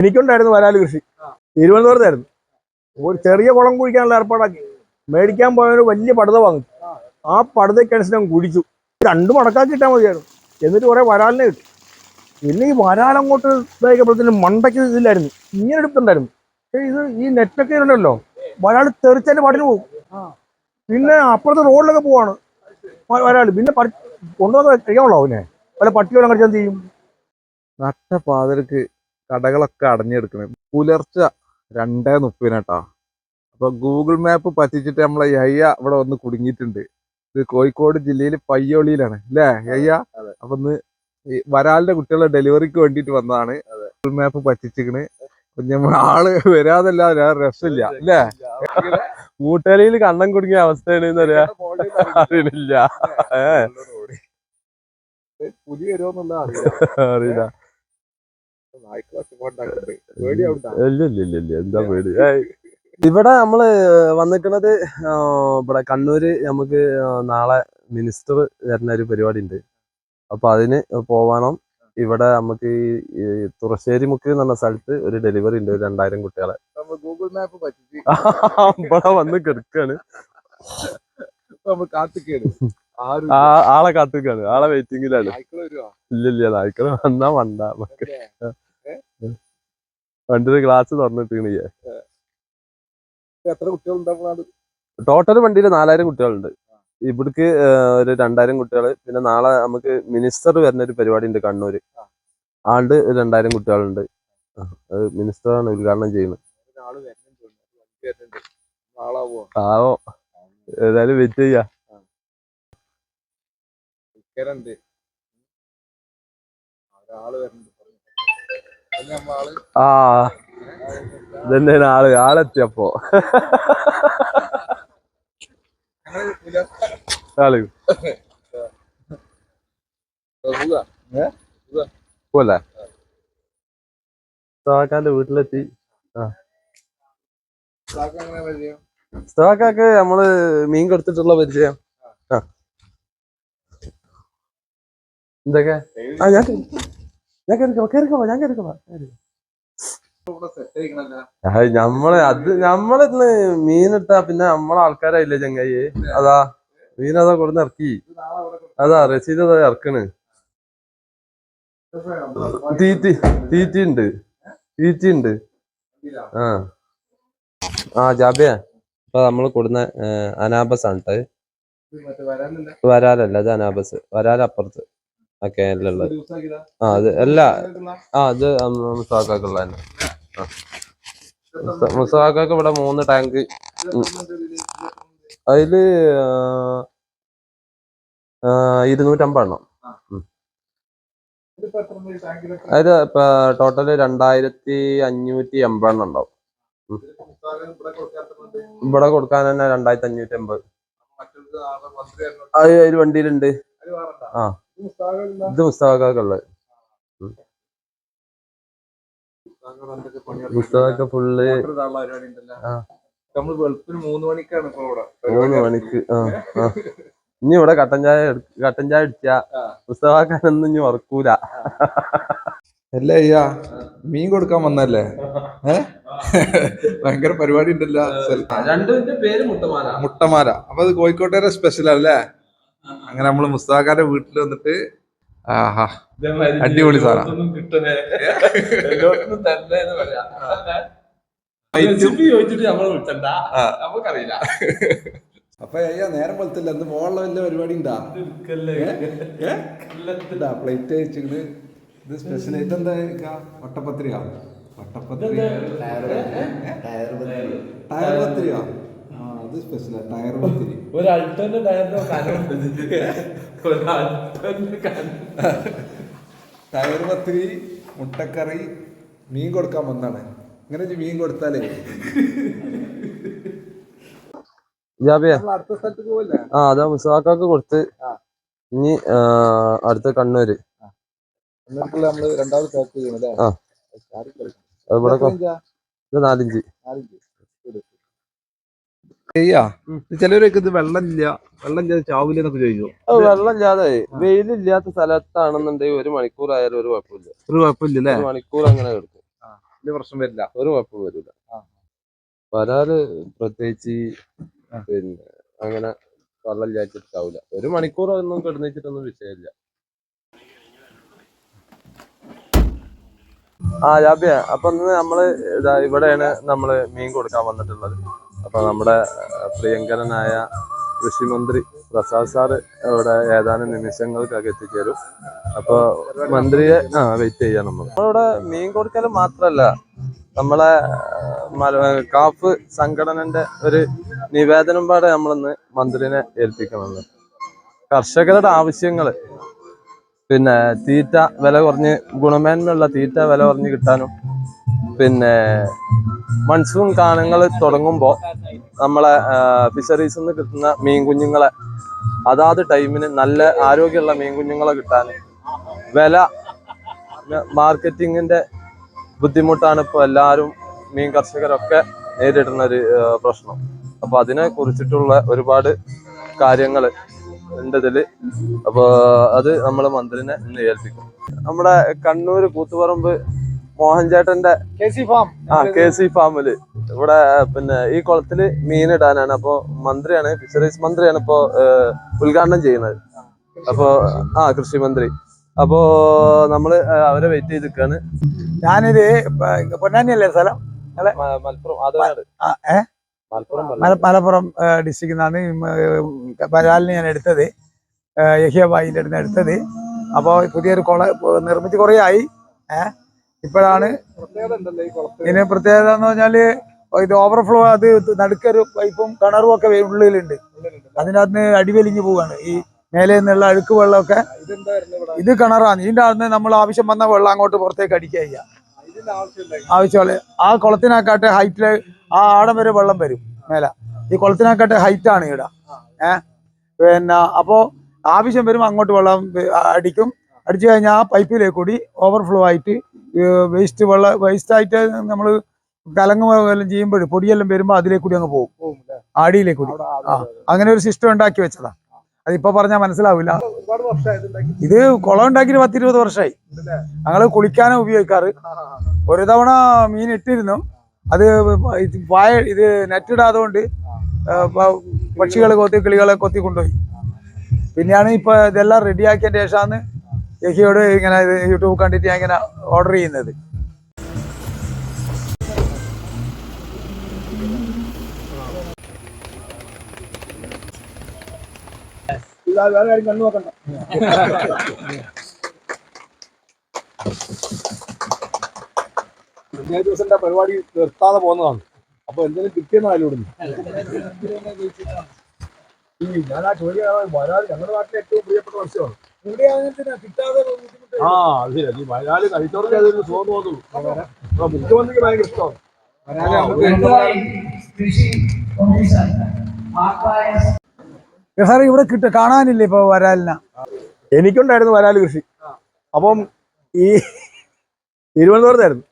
എനിക്കുണ്ടായിരുന്നു വരാൽ കൃഷി. തിരുവനന്തപുരത്തായിരുന്നു. ഒരു ചെറിയ കുളം കുഴിക്കാനുള്ള ഏർപ്പാടാക്കി. മേടിക്കാൻ പോയൊരു വലിയ പടുത വാങ്ങി. ആ. പടുതയ്ക്കനുസരിച്ച് കുടിച്ചു രണ്ട് മടക്കാക്കി ഇട്ടാൽ മതിയായിരുന്നു. എന്നിട്ട് കുറെ വരാലിനെ കിട്ടും. പിന്നെ ഈ വരാലങ്ങോട്ട് ഇതായപ്പോഴത്തേനും മണ്ടയ്ക്ക് ഇതില്ലായിരുന്നു. ഇങ്ങനെ എടുത്തിട്ടുണ്ടായിരുന്നു. പക്ഷേ ഇത് ഈ നെറ്റൊക്കെ ഉണ്ടല്ലോ വരാൾ തെറിച്ചതിന്റെ പാട്ടിന് പോകും പിന്നെ അപ്പുറത്തെ റോഡിലൊക്കെ പോവാണ് വരാൾ വരാൽ പിന്നെ കൊണ്ടുവന്ന് കഴിയാമല്ലോ അവനെ വല്ല പട്ടിയോളം കഴിച്ചാൽ എന്ത് ചെയ്യും? നട്ട പാതിരക്ക് കടകളൊക്കെ അടഞ്ഞെടുക്കുന്നത് പുലർച്ചെ രണ്ടേ മുപ്പതിനാട്ടാ അപ്പൊ ഗൂഗിൾ മാപ്പ് പറ്റിച്ചിട്ട് നമ്മളെ അയ്യ ഇവിടെ വന്ന് കുടുങ്ങിയിട്ടുണ്ട്. ഇത് കോഴിക്കോട് ജില്ലയിൽ പയ്യോളിയിലാണ്. അല്ലേ അയ്യ അപ്പൊ ഇന്ന് വരാലിന്റെ കുട്ടികളെ ഡെലിവറിക്ക് വേണ്ടിട്ട് വന്നതാണ്. ഗൂഗിൾ മാപ്പ് പറ്റിച്ചിക്കണ് ആൾ വരാതല്ല രസമില്ല. അല്ലേ മൂട്ടലയിൽ കണ്ണം കുടുങ്ങിയ അവസ്ഥയാണ് അറിയാ. അറിയണില്ല ഏ അറിയില്ല ഇല്ല ഇല്ല ഇല്ല ഇല്ല എന്താ. ഇവിടെ നമ്മൾ വന്നിക്കണത് ഇവിടെ കണ്ണൂര് നമുക്ക് നാളെ മിനിസ്റ്റർ വരുന്ന ഒരു പരിപാടി ഉണ്ട് അപ്പൊ അതിന് പോവാണം ഇവിടെ നമുക്ക് ഈ- തുറശ്ശേരി മുക്ക് എന്ന് സ്ഥലത്ത് ഒരു ഡെലിവറി ഉണ്ട് ഒരു രണ്ടായിരം കുട്ടികളെ ഗൂഗിൾ മാപ്പ് ഇവിടെ വന്ന് കിടക്കാണ് ആളെ കാത്തുക്കാണ് ആളെ വെയിറ്റിംഗിലാണ് ഇല്ല ഇല്ല നായ്ക്കൾ വന്നാ വണ്ട വണ്ടിയുടെ ഗ്ലാസ് തുറന്നിട്ടിക്കണേ എത്ര ടോട്ടൽ വണ്ടിയിൽ നാലായിരം കുട്ടികളുണ്ട്. ഇവിടേക്ക് ഒരു രണ്ടായിരം കുട്ടികൾ പിന്നെ നാളെ നമുക്ക് മിനിസ്റ്റർ വരുന്ന ഒരു പരിപാടി ഉണ്ട് കണ്ണൂര്. ആണ്ട് രണ്ടായിരം കുട്ടികളുണ്ട്. മിനിസ്റ്റർ ആണ് മിനിസ്റ്ററാണ് ഉദ്ഘാടനം ചെയ്യുന്നത്. ആവോ. ഏതായാലും വെയിറ്റ് ചെയ്യാ. ഒരാൾ വരുന്നുണ്ട്. ആ ഇതന്നെയാണ് ആൾ ആളെത്തിയപ്പോ. ആൾ. പോലെ വീട്ടിലെത്തി? സഹാക്കാക്ക് നമ്മൾ മീൻ കൊടുത്തിട്ടുള്ള പരിചയം. ആ. എന്തൊക്കെ? ആ ഞാൻ ഞാൻ കേറിക്കോ കേറിക്കോ ഞാൻ കേറിക്കോ ഞമ്മൾ അത് നമ്മളിന്ന് മീനെടുത്താ പിന്നെ നമ്മളെ ആൾക്കാരായില്ലേ ചങ്ങായി? അതാ മീൻ അതാ കൊടുന്ന് ഇറക്കി. അതാ റസീദ് അതാ ഇറക്കണ്. തീറ്റി തീറ്റി ഉണ്ട് തീറ്റി ഉണ്ട് ആ. ആ ജാബിയ ഇപ്പൊ നമ്മൾ കൊടുന്ന അനാബസ് ആണ് കേട്ടോ ഇത്. ഇത് വരാനില്ല. വരാലല്ല അത് അനാബസ്. വരാല ഒരു ദിവസം ആ അത് അല്ല. ആ അത് മുസാക്കാക്കുള്ള തന്നെ. ആ. മുസാക്കാക്ക് ഇവിടെ മൂന്ന് ടാങ്ക് അതിൽ? അതിൽ ഇപ്പൊ ടോട്ടൽ രണ്ടായിരത്തി അഞ്ഞൂറ്റി എൺപതെണ്ണം ഉണ്ടാവും. ഇവിടെ കൊടുക്കാൻ തന്നെ രണ്ടായിരത്തി അഞ്ഞൂറ്റി എൺപത്. അത് ഒരു വണ്ടിയിലുണ്ട്? ആ. ഇത് പുസ്തകങ്ങളുള്ള പുസ്തകമൊക്കെ മുസ്താഖ് ഫുള്ള്. നമ്മൾ വെളുപ്പിന് മൂന്ന് മണിക്കാണ് ഇപ്പൊ ഇവിടെ. മൂന്ന് മണിക്ക്. ആ ആ. ഇനി ഇവിടെ കട്ടൻ ചായ കട്ടൻ ചായ അടിച്ചാ. പുസ്തകാക്കാനൊന്നും ഇനി മറക്കൂല. അല്ല അയ്യാ? മീൻ കൊടുക്കാൻ വന്നല്ലേ? ഏ? ഭയങ്കര പരിപാടി ഉണ്ടല്ലോ മുട്ടമാല. മുട്ടമാല. അപ്പൊ അത് കോഴിക്കോട്ടേരെ സ്പെഷ്യൽ അല്ലേ അങ്ങനെ നമ്മൾ മുസ്താഖാന്റെ വീട്ടിൽ വന്നിട്ട് ആഹാ അടിപൊളി സാറാ അപ്പൊ അയ്യാ നേരം പോലത്തില്ല എന്ത് പോകാനുള്ള വല്ല പരിപാടി ഉണ്ടാ പ്ലേറ്റ് വെച്ചിട്ട് ഇത് സ്പെഷ്യൽ ഐറ്റം എന്താ വട്ടപ്പത്തിരിയാ? വട്ടപ്പത്തിരി. ടയർ പത്തിരിയാ? അത് സ്പെഷ്യലാ ടയർ പത്തിരി ഒരു അൾട്ടന്റെ ടയറിന്റെ ടയർ പത്തിരി മുട്ടക്കറി മീൻ കൊടുക്കാൻ വന്നാണ്. ഇങ്ങനെ മീൻ കൊടുത്താലേ. അടുത്ത സ്ഥലത്ത് പോവല്ലേ? ആ അതാ മുസാക്കാക്ക് കൊടുത്ത്. ഇനി അടുത്ത കണ്ണൂര്. എന്നിട്ട് നമ്മൾ രണ്ടാമത് പാക്ക് ചെയ്യണല്ലേ? ആ. അത് ഇവിടെ കൊ- നാലിഞ്ച്. ചെയ്യാ? ചിലവരൊക്കെ ഇത് വെള്ളമില്ല. വെള്ളം ചെയ്ത് ചാവില്ല എന്നൊക്കെ ചോദിക്കും. വെള്ളമില്ലാതെ വെയിലില്ലാത്ത സ്ഥലത്താണെന്നുണ്ടെങ്കിൽ ഒരു മണിക്കൂർ ആയാലും ഒരു കുഴപ്പമില്ല. ഒരു കുഴപ്പമില്ല അല്ലേ? ഒരു മണിക്കൂർ അങ്ങനെ കിടക്കും വലിയ പ്രശ്നം വരില്ല. ഒരു കുഴപ്പം വരില്ല. വരാൽ പ്രത്യേകിച്ച് പിന്നെ അങ്ങനെ വെള്ളം ചാവില്ല. ഒരു മണിക്കൂർ ഒന്നും കിടന്നിട്ടൊന്നും വിഷയമില്ല. ആ ജാബിയ അപ്പൊ ഇന്ന് നമ്മൾ ഇതാ ഇവിടെയാണ് നമ്മൾ മീൻ കൊടുക്കാൻ വന്നിട്ടുള്ളത്. അപ്പൊ നമ്മുടെ പ്രിയങ്കരനായ കൃഷിമന്ത്രി പ്രസാദ് സാർ ഇവിടെ ഏതാനും നിമിഷങ്ങൾക്കൊക്കെ എത്തിച്ചേരും. അപ്പൊ മന്ത്രിയെ ആ വെയിറ്റ് ചെയ്യാം നമ്മൾ നമ്മളിവിടെ മീൻ കൊടുക്കൽ മാത്രല്ല നമ്മളെ കാഫ് സംഘടനന്റെ ഒരു നിവേദനം പാടെ നമ്മളിന്ന് മന്ത്രിനെ ഏൽപ്പിക്കണമെന്ന് കർഷകരുടെ ആവശ്യങ്ങൾ പിന്നെ തീറ്റ വില കുറഞ്ഞ് ഗുണമേന്മയുള്ള തീറ്റ വില കുറഞ്ഞ് കിട്ടാനും പിന്നെ മൺസൂൺ കാലങ്ങൾ തുടങ്ങുമ്പോൾ നമ്മളെ ഫിഷറീസിൽ നിന്ന് കിട്ടുന്ന മീൻ കുഞ്ഞുങ്ങളെ അതാത് ടൈമിന് നല്ല ആരോഗ്യമുള്ള മീൻ കുഞ്ഞുങ്ങളെ കിട്ടാൻ വില മാർക്കറ്റിങ്ങിന്റെ ബുദ്ധിമുട്ടാണ് ഇപ്പോൾ എല്ലാവരും മീൻ കർഷകരൊക്കെ നേരിടുന്ന ഒരു പ്രശ്നം. അപ്പോൾ അതിനെ കുറിച്ചിട്ടുള്ള ഒരുപാട് കാര്യങ്ങൾ ഉണ്ട് ഇതിൽ അപ്പോൾ അത് നമ്മൾ മന്ത്രിനെ ഇന്ന് ഏൽപ്പിക്കും. നമ്മുടെ കണ്ണൂർ കൂത്തുപറമ്പ് മോഹൻ ചേട്ടന്റെ ആ കെ സി ഫാമിൽ. ഇവിടെ പിന്നെ ഈ കുളത്തിൽ മീനിടാനാണ് അപ്പൊ മന്ത്രിയാണ് ഫിഷറീസ് മന്ത്രിയാണ് ഇപ്പോ ഉദ്ഘാടനം ചെയ്യുന്നത്. അപ്പോ ആ കൃഷി മന്ത്രി. അപ്പോ നമ്മൾ അവരെ വെയിറ്റ് ചെയ്ത് നിൽക്കാണ് ഞാനിത് പൊന്നാനിയല്ലേ സ്ഥലം? മലപ്പുറം മലപ്പുറം മല- മലപ്പുറം. ഡിസ്ട്രിക്റ്റിൽ നിന്നാണ് വരാലിന് ഞാൻ എടുത്തത്. യഹിയബായിന്റെ അടുത്ത് എടുത്തത്. അപ്പോൾ പുതിയൊരു കുള നിർമ്മിച്ച് കുറേ ആയി ഏഹ് ഇപ്പോഴാണ് ഇതിന് പ്രത്യേകത എന്ന് പറഞ്ഞാൽ ഇത് ഓവർഫ്ലോ അത് നടുക്കൊരു പൈപ്പും കിണറും ഒക്കെ ഉള്ളിലുണ്ട്. അതിനകത്ത് അടിവലിഞ്ഞ് പോവാണ് ഈ മേലെ നിന്നുള്ള അഴുക്ക് വെള്ളമൊക്കെ ഇത് കിണറാണ്. ഇതിന്റെ അകത്ത് നമ്മൾ ആവശ്യം വന്ന വെള്ളം അങ്ങോട്ട് പുറത്തേക്ക് അടിക്കുക ആവശ്യമുള്ള ആ കുളത്തിനാക്കാട്ടെ ഹൈറ്റിൽ ആ ആടം വരെ വെള്ളം വരും മേല. ഈ കുളത്തിനാക്കാട്ടെ ഹൈറ്റ് ആണ് ഇവിടെ ഏ? പിന്നെ അപ്പോ ആവശ്യം വരുമ്പോൾ അങ്ങോട്ട് വെള്ളം അടിക്കും. അടിച്ചു കഴിഞ്ഞാൽ ആ പൈപ്പിലേക്ക് കൂടി ഓവർഫ്ലോ ആയിട്ട് വേസ്റ്റ് വെള്ളം വേസ്റ്റ് ആയിട്ട് നമ്മൾ കലങ്ങുമെല്ലാം ചെയ്യുമ്പോൾ പൊടിയെല്ലാം വരുമ്പോൾ അതിലേക്ക് കൂടി അങ്ങ് പോകും. ആടിയിലേക്ക് കൂടി ആ അങ്ങനെ ഒരു സിസ്റ്റം ഉണ്ടാക്കി വെച്ചതാ. അതിപ്പോ പറഞ്ഞാൽ മനസ്സിലാവില്ല. ഇത് കുളം ഉണ്ടാക്കിയിട്ട് പത്തിരുപത് വർഷമായി ഞങ്ങൾ കുളിക്കാനും ഉപയോഗിക്കാറ്. ഒരു തവണ മീൻ ഇട്ടിരുന്നു. അത് വായ ഇത് നെറ്റ് ഇടാതെ കൊണ്ട് പക്ഷികൾ കൊത്തി കിളികളെ കൊത്തി കൊണ്ടുപോയി. പിന്നെയാണ് ഇപ്പൊ ഇതെല്ലാം റെഡിയാക്കിയ ശേഷമാണ് യഹിയോട് ഇങ്ങനെ ഇത് യൂട്യൂബ് കണ്ടിട്ട് ഞാൻ ഇങ്ങനെ ഓർഡർ ചെയ്യുന്നത്. വേറെ ദിവസത്തെ പരിപാടി നിർത്താതെ പോകുന്നതാണ്. അപ്പൊ എന്തെങ്കിലും കിട്ടിയെന്ന് അതിലൂടുന്നു ഈ ഞാൻ ആ ചോദ്യം ഞങ്ങളുടെ നാട്ടിലെ ഏറ്റവും പ്രിയപ്പെട്ട മത്സ്യമാണ്. ആ അത് ശരി. നീ വയനാട് കഴിച്ചവർക്ക് അതൊരു സുഖം തോന്നുന്നു. മുഖ്യമന്ത്രിക്ക് ഭയങ്കര ഇഷ്ടമാണ്. സാറേ ഇവിടെ കിട്ട കാണാനില്ല ഇപ്പൊ വരാലിന? എനിക്കുണ്ടായിരുന്നു വരാൽ കൃഷി. അപ്പം ഈ തിരുവനന്തപുരത്തായിരുന്നു.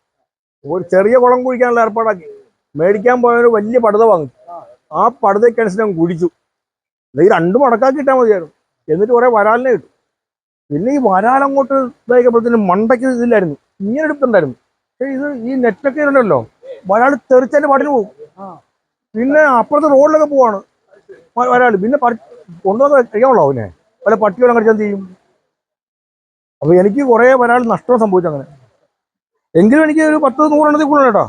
ഒരു ചെറിയ കുളം കുഴിക്കാനുള്ള ഏർപ്പാടാക്കി. മേടിക്കാൻ പോയൊരു വലിയ പടുത വാങ്ങി. ആ പടുതയ്ക്കനുസരിച്ച് ഞാൻ കുഴിച്ചു. ഈ രണ്ട് മടക്കാക്കി ഇട്ടാൽ മതിയായിരുന്നു. എന്നിട്ട് കുറെ വരാലിനെ കിട്ടും. പിന്നെ ഈ വരാലങ്ങോട്ട് ഇതായപ്പോഴത്തേനും മണ്ടയ്ക്ക് ഇതില്ലായിരുന്നു. ഇങ്ങനെ എടുത്തുണ്ടായിരുന്നു പക്ഷേ ഇത് ഈ നെറ്റൊക്കെ ഉണ്ടല്ലോ വരാൾ തെറിച്ചാൽ പാട്ടിന് പോകും പിന്നെ അപ്പുറത്തെ റോഡിലൊക്കെ പോവാണ് വരാൾ പിന്നെ കൊണ്ടുവന്ന് കഴിയാമല്ലോ അവനെ? വല്ല പട്ടികളും കടിച്ചാൽ ചെയ്യും? അപ്പൊ എനിക്ക് കുറെ വരാൾ നഷ്ടം സംഭവിച്ചു അങ്ങനെ. എങ്കിലും എനിക്ക് ഒരു പത്ത് നൂറെണ്ണത്തിൽ കൂടുതൽ കേട്ടോ.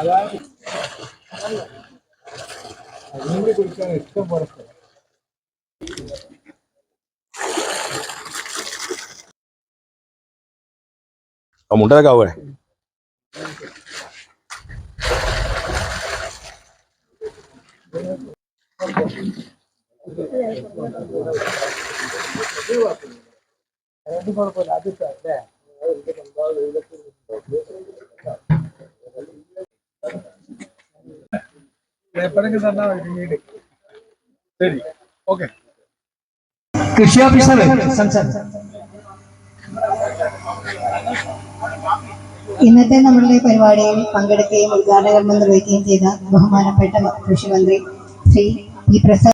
അതാണ് അതിനുകൂടി കുടിക്കാൻ ഇഷ്ടം പോലെ മുണ്ടനൊക്കെ ആവുകയാണ് അതുകൊണ്ട് കുഴപ്പമില്ല. അത് മുണ്ടൊക്കെ ഓക്കെ കൃഷി ഓഫീസർ ഇന്നത്തെ നമ്മളുടെ പരിപാടിയിൽ പങ്കെടുക്കുകയും ഉദ്ഘാടന നിർവഹിക്കുകയും ചെയ്ത ബഹുമാനപ്പെട്ട കൃഷിമന്ത്രി ശ്രീ പി പ്രസാദ്